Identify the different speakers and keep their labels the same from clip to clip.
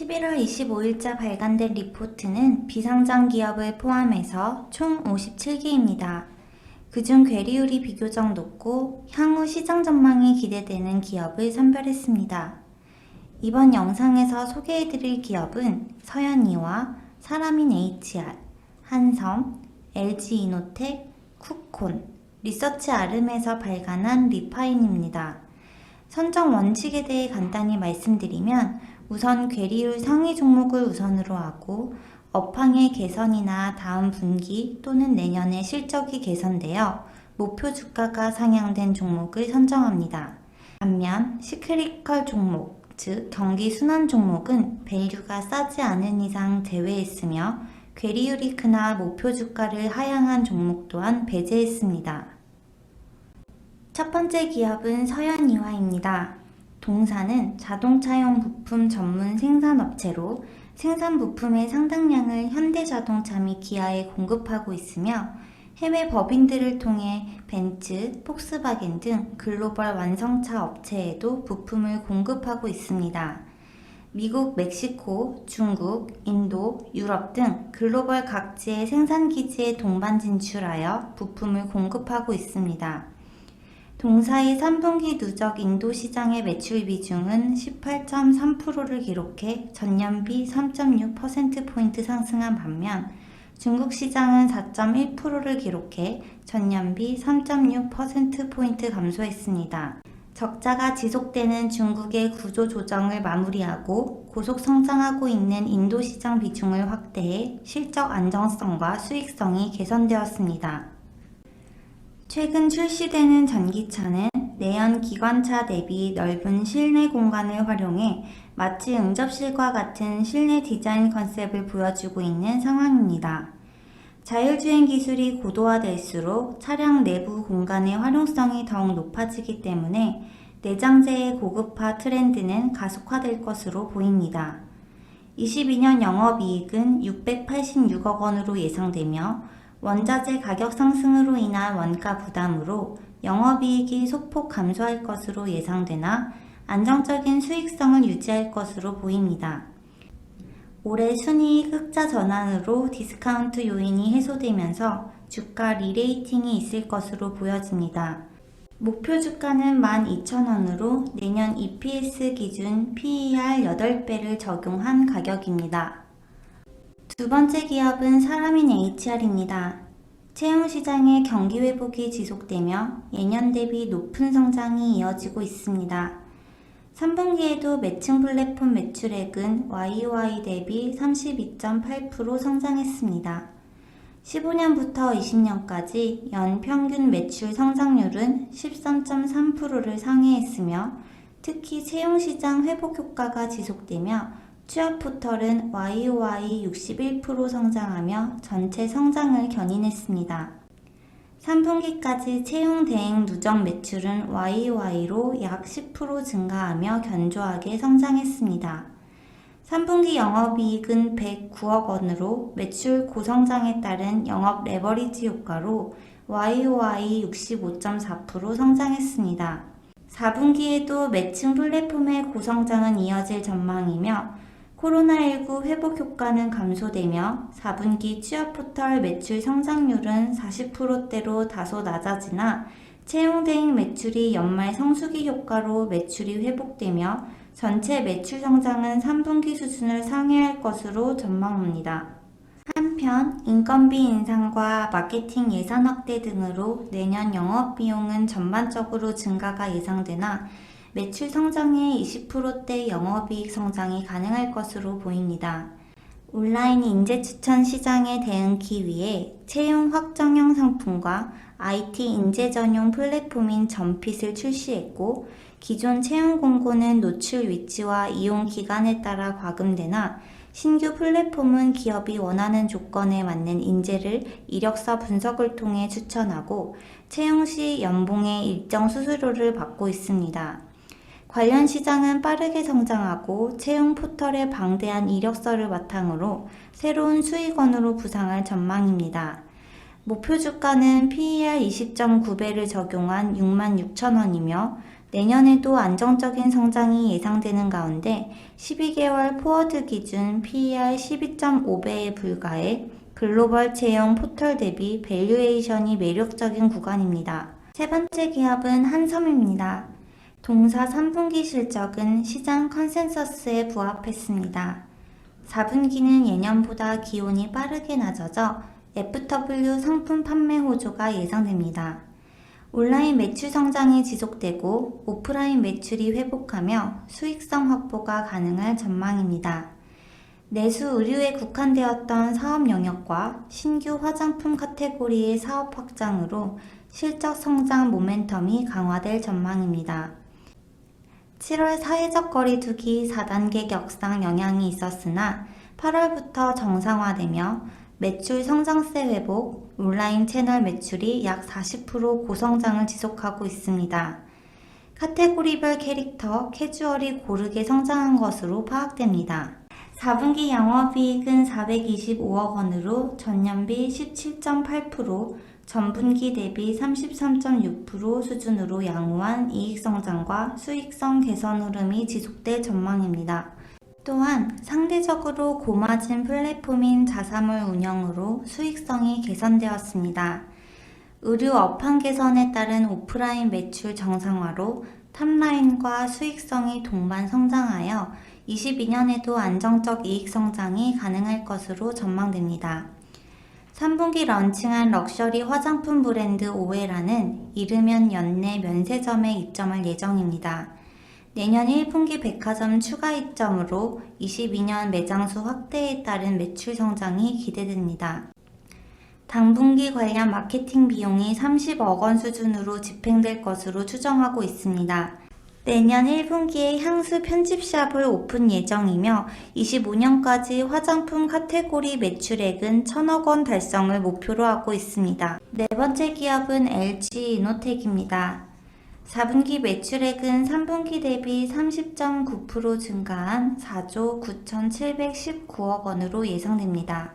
Speaker 1: 11월 25일자 발간된 리포트는 비상장 기업을 포함해서 총 57개입니다. 그중 괴리율이 비교적 높고 향후 시장 전망이 기대되는 기업을 선별했습니다. 이번 영상에서 소개해드릴 기업은 서현이와 사람인 HR, 한섬, LG이노텍, 쿠콘, 리서치 아름에서 발간한 리파인입니다. 선정 원칙에 대해 간단히 말씀드리면 우선 괴리율 상위 종목을 우선으로 하고 업황의 개선이나 다음 분기 또는 내년에 실적이 개선되어 목표 주가가 상향된 종목을 선정합니다. 반면 시크리컬 종목, 즉 경기 순환 종목은 밸류가 싸지 않은 이상 제외했으며 괴리율이 크나 목표 주가를 하향한 종목 또한 배제했습니다. 첫 번째 기업은 서현이화입니다. 동사는 자동차용 부품 전문 생산업체로 생산 부품의 상당량을 현대자동차 및 기아에 공급하고 있으며 해외 법인들을 통해 벤츠, 폭스바겐 등 글로벌 완성차 업체에도 부품을 공급하고 있습니다. 미국, 멕시코, 중국, 인도, 유럽 등 글로벌 각지의 생산 기지에 동반 진출하여 부품을 공급하고 있습니다. 동사의 3분기 누적 인도 시장의 매출 비중은 18.3%를 기록해 전년비 3.6%포인트 상승한 반면 중국 시장은 4.1%를 기록해 전년비 3.6%포인트 감소했습니다. 적자가 지속되는 중국의 구조 조정을 마무리하고 고속 성장하고 있는 인도 시장 비중을 확대해 실적 안정성과 수익성이 개선되었습니다. 최근 출시되는 전기차는 내연 기관차 대비 넓은 실내 공간을 활용해 마치 응접실과 같은 실내 디자인 컨셉을 보여주고 있는 상황입니다. 자율주행 기술이 고도화될수록 차량 내부 공간의 활용성이 더욱 높아지기 때문에 내장재의 고급화 트렌드는 가속화될 것으로 보입니다. 22년 영업이익은 686억 원으로 예상되며 원자재 가격 상승으로 인한 원가 부담으로 영업이익이 소폭 감소할 것으로 예상되나 안정적인 수익성을 유지할 것으로 보입니다. 올해 순이익 흑자 전환으로 디스카운트 요인이 해소되면서 주가 리레이팅이 있을 것으로 보여집니다. 목표 주가는 12,000원으로 내년 EPS 기준 PER 8배를 적용한 가격입니다. 두 번째 기업은 사람인 HR입니다. 채용 시장의 경기 회복이 지속되며 예년 대비 높은 성장이 이어지고 있습니다. 3분기에도 매칭 플랫폼 매출액은 YOY 대비 32.8% 성장했습니다. 15년부터 20년까지 연 평균 매출 성장률은 13.3%를 상회했으며 특히 채용 시장 회복 효과가 지속되며 취업 포털은 YOY 61% 성장하며 전체 성장을 견인했습니다. 3분기까지 채용 대행 누적 매출은 YOY로 약 10% 증가하며 견조하게 성장했습니다. 3분기 영업이익은 109억 원으로 매출 고성장에 따른 영업 레버리지 효과로 YOY 65.4% 성장했습니다. 4분기에도 매칭 플랫폼의 고성장은 이어질 전망이며 코로나19 회복 효과는 감소되며 4분기 취업 포털 매출 성장률은 40%대로 다소 낮아지나 채용 대행 매출이 연말 성수기 효과로 매출이 회복되며 전체 매출 성장은 3분기 수준을 상회할 것으로 전망합니다. 한편 인건비 인상과 마케팅 예산 확대 등으로 내년 영업 비용은 전반적으로 증가가 예상되나 매출 성장의 20%대 영업이익 성장이 가능할 것으로 보입니다. 온라인 인재 추천 시장에 대응하기 위해 채용 확정형 상품과 IT 인재 전용 플랫폼인 점핏을 출시했고 기존 채용 공고는 노출 위치와 이용 기간에 따라 과금되나 신규 플랫폼은 기업이 원하는 조건에 맞는 인재를 이력서 분석을 통해 추천하고 채용 시 연봉의 일정 수수료를 받고 있습니다. 관련 시장은 빠르게 성장하고 채용 포털의 방대한 이력서를 바탕으로 새로운 수익원으로 부상할 전망입니다. 목표 주가는 PER 20.9배를 적용한 66,000원이며 내년에도 안정적인 성장이 예상되는 가운데 12개월 포워드 기준 PER 12.5배에 불과해 글로벌 채용 포털 대비 밸류에이션이 매력적인 구간입니다. 세 번째 기업은 한섬입니다. 동사 3분기 실적은 시장 컨센서스에 부합했습니다. 4분기는 예년보다 기온이 빠르게 낮아져 FW 상품 판매 호조가 예상됩니다. 온라인 매출 성장이 지속되고 오프라인 매출이 회복하며 수익성 확보가 가능할 전망입니다. 내수 의류에 국한되었던 사업 영역과 신규 화장품 카테고리의 사업 확장으로 실적 성장 모멘텀이 강화될 전망입니다. 7월 사회적 거리두기 4단계 격상 영향이 있었으나 8월부터 정상화되며 매출 성장세 회복, 온라인 채널 매출이 약 40% 고성장을 지속하고 있습니다. 카테고리별 캐릭터, 캐주얼이 고르게 성장한 것으로 파악됩니다. 4분기 영업이익은 425억 원으로 전년비 17.8%, 전분기 대비 33.6% 수준으로 양호한 이익 성장과 수익성 개선 흐름이 지속될 전망입니다. 또한 상대적으로 고마진 플랫폼인 자사몰 운영으로 수익성이 개선되었습니다. 의류 업황 개선에 따른 오프라인 매출 정상화로 탑라인과 수익성이 동반 성장하여 22년에도 안정적 이익 성장이 가능할 것으로 전망됩니다. 3분기 런칭한 럭셔리 화장품 브랜드 오에라는 이르면 연내 면세점에 입점할 예정입니다. 내년 1분기 백화점 추가 입점으로 22년 매장수 확대에 따른 매출 성장이 기대됩니다. 당분기 관련 마케팅 비용이 30억 원 수준으로 집행될 것으로 추정하고 있습니다. 내년 1분기에 향수 편집샵을 오픈 예정이며 25년까지 화장품 카테고리 매출액은 1000억 원 달성을 목표로 하고 있습니다. 네 번째 기업은 LG 이노텍입니다. 4분기 매출액은 3분기 대비 30.9% 증가한 4조 9,719억 원으로 예상됩니다.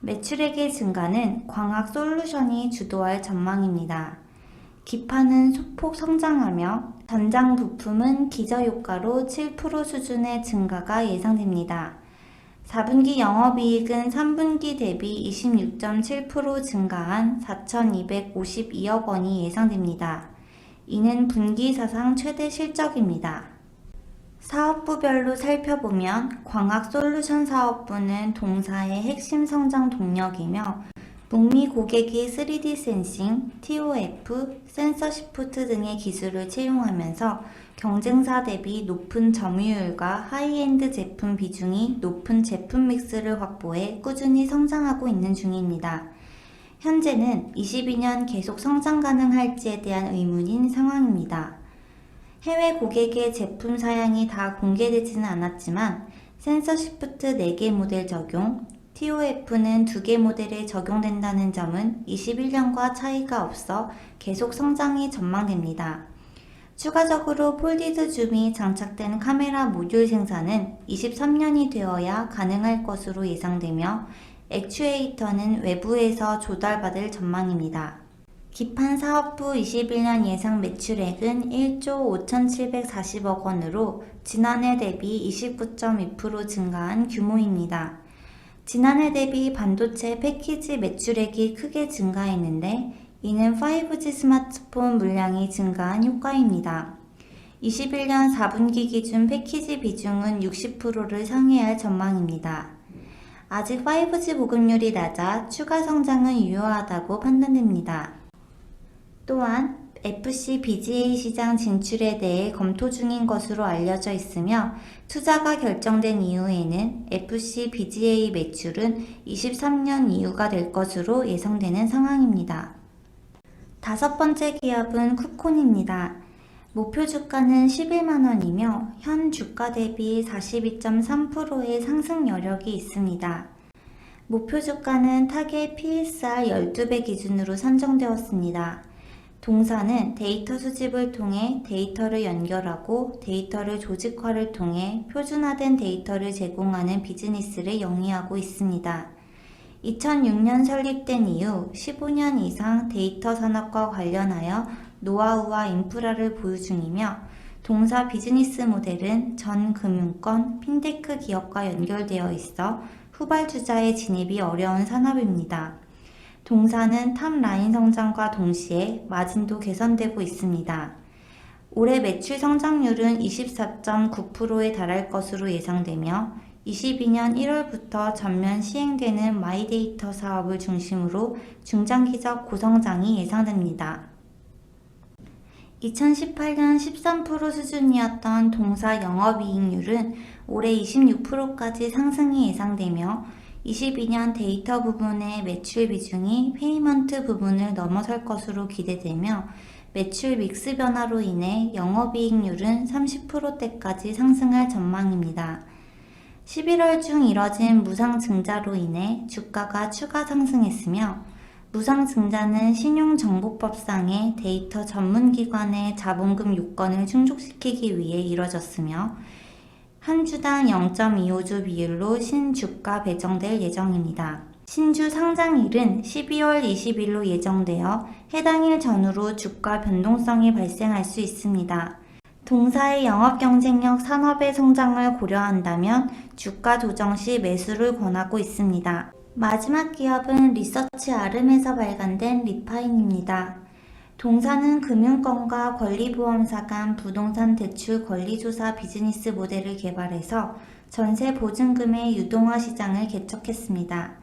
Speaker 1: 매출액의 증가는 광학 솔루션이 주도할 전망입니다. 기판은 소폭 성장하며 전장 부품은 기저효과로 7% 수준의 증가가 예상됩니다. 4분기 영업이익은 3분기 대비 26.7% 증가한 4,252억 원이 예상됩니다. 이는 분기 사상 최대 실적입니다. 사업부별로 살펴보면 광학 솔루션 사업부는 동사의 핵심 성장 동력이며 북미 고객이 3D 센싱, TOF, 센서 시프트 등의 기술을 채용하면서 경쟁사 대비 높은 점유율과 하이엔드 제품 비중이 높은 제품 믹스를 확보해 꾸준히 성장하고 있는 중입니다. 현재는 22년 계속 성장 가능할지에 대한 의문인 상황입니다. 해외 고객의 제품 사양이 다 공개되지는 않았지만 센서 시프트 4개 모델 적용, TOF는 2개 모델에 적용된다는 점은 21년과 차이가 없어 계속 성장이 전망됩니다. 추가적으로 폴디드 줌이 장착된 카메라 모듈 생산은 23년이 되어야 가능할 것으로 예상되며 액추에이터는 외부에서 조달받을 전망입니다. 기판 사업부 21년 예상 매출액은 1조 5,740억 원으로 지난해 대비 29.2% 증가한 규모입니다. 지난해 대비 반도체 패키지 매출액이 크게 증가했는데 이는 5G 스마트폰 물량이 증가한 효과입니다. 21년 4분기 기준 패키지 비중은 60%를 상회할 전망입니다. 아직 5G 보급률이 낮아 추가 성장은 유효하다고 판단됩니다. 또한 FC BGA 시장 진출에 대해 검토 중인 것으로 알려져 있으며 투자가 결정된 이후에는 FC BGA 매출은 23년 이후가 될 것으로 예상되는 상황입니다. 다섯 번째 기업은 쿠콘입니다. 목표 주가는 11만원이며 현 주가 대비 42.3%의 상승 여력이 있습니다. 목표 주가는 타겟 PSR 12배 기준으로 산정되었습니다. 동사는 데이터 수집을 통해 데이터를 연결하고 데이터를 조직화를 통해 표준화된 데이터를 제공하는 비즈니스를 영위하고 있습니다. 2006년 설립된 이후 15년 이상 데이터 산업과 관련하여 노하우와 인프라를 보유 중이며 동사 비즈니스 모델은 전 금융권, 핀테크 기업과 연결되어 있어 후발주자의 진입이 어려운 산업입니다. 동사는 탑 라인 성장과 동시에 마진도 개선되고 있습니다. 올해 매출 성장률은 24.9%에 달할 것으로 예상되며 22년 1월부터 전면 시행되는 마이데이터 사업을 중심으로 중장기적 고성장이 예상됩니다. 2018년 13% 수준이었던 동사 영업이익률은 올해 26%까지 상승이 예상되며 22년 데이터 부분의 매출 비중이 페이먼트 부분을 넘어설 것으로 기대되며 매출 믹스 변화로 인해 영업이익률은 30%대까지 상승할 전망입니다. 11월 중 이뤄진 무상 증자로 인해 주가가 추가 상승했으며 무상 증자는 신용정보법상의 데이터 전문기관의 자본금 요건을 충족시키기 위해 이뤄졌으며 한 주당 0.25주 비율로 신주가 배정될 예정입니다. 신주 상장일은 12월 20일로 예정되어 해당 일 전후로 주가 변동성이 발생할 수 있습니다. 동사의 영업 경쟁력 산업의 성장을 고려한다면 주가 조정 시 매수를 권하고 있습니다. 마지막 기업은 리서치 아름에서 발간된 리파인입니다. 동사는 금융권과 권리보험사 간 부동산 대출 권리조사 비즈니스 모델을 개발해서 전세 보증금의 유동화 시장을 개척했습니다.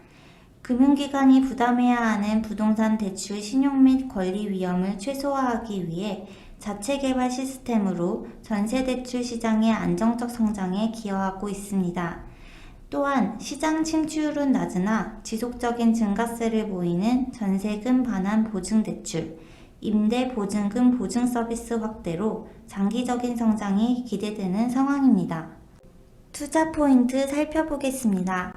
Speaker 1: 금융기관이 부담해야 하는 부동산 대출 신용 및 권리 위험을 최소화하기 위해 자체 개발 시스템으로 전세 대출 시장의 안정적 성장에 기여하고 있습니다. 또한 시장 침투율은 낮으나 지속적인 증가세를 보이는 전세금 반환 보증 대출, 임대 보증금 보증 서비스 확대로 장기적인 성장이 기대되는 상황입니다. 투자 포인트 살펴보겠습니다.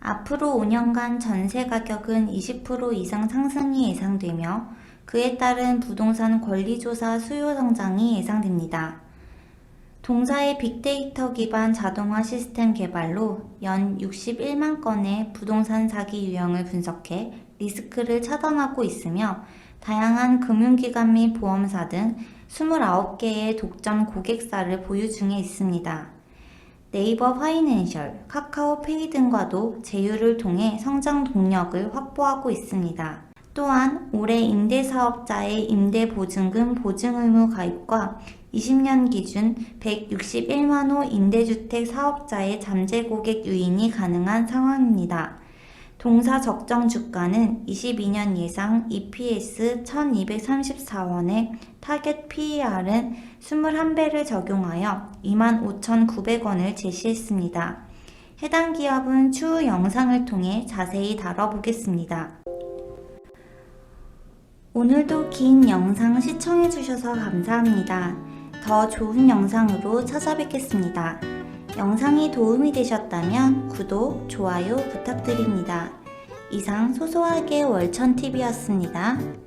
Speaker 1: 앞으로 5년간 전세 가격은 20% 이상 상승이 예상되며 그에 따른 부동산 권리조사 수요 성장이 예상됩니다. 동사의 빅데이터 기반 자동화 시스템 개발로 연 61만 건의 부동산 사기 유형을 분석해 리스크를 차단하고 있으며 다양한 금융기관 및 보험사 등 29개의 독점 고객사를 보유 중에 있습니다. 네이버 파이낸셜, 카카오페이 등과도 제휴를 통해 성장 동력을 확보하고 있습니다. 또한 올해 임대사업자의 임대보증금 보증의무 가입과 20년 기준 161만 호 임대주택 사업자의 잠재 고객 유인이 가능한 상황입니다. 동사 적정 주가는 22년 예상 EPS 1234원에 타겟 PER은 21배를 적용하여 25,900원을 제시했습니다. 해당 기업은 추후 영상을 통해 자세히 다뤄보겠습니다. 오늘도 긴 영상 시청해주셔서 감사합니다. 더 좋은 영상으로 찾아뵙겠습니다. 영상이 도움이 되셨다면 구독, 좋아요 부탁드립니다. 이상 소소하게 월천TV였습니다.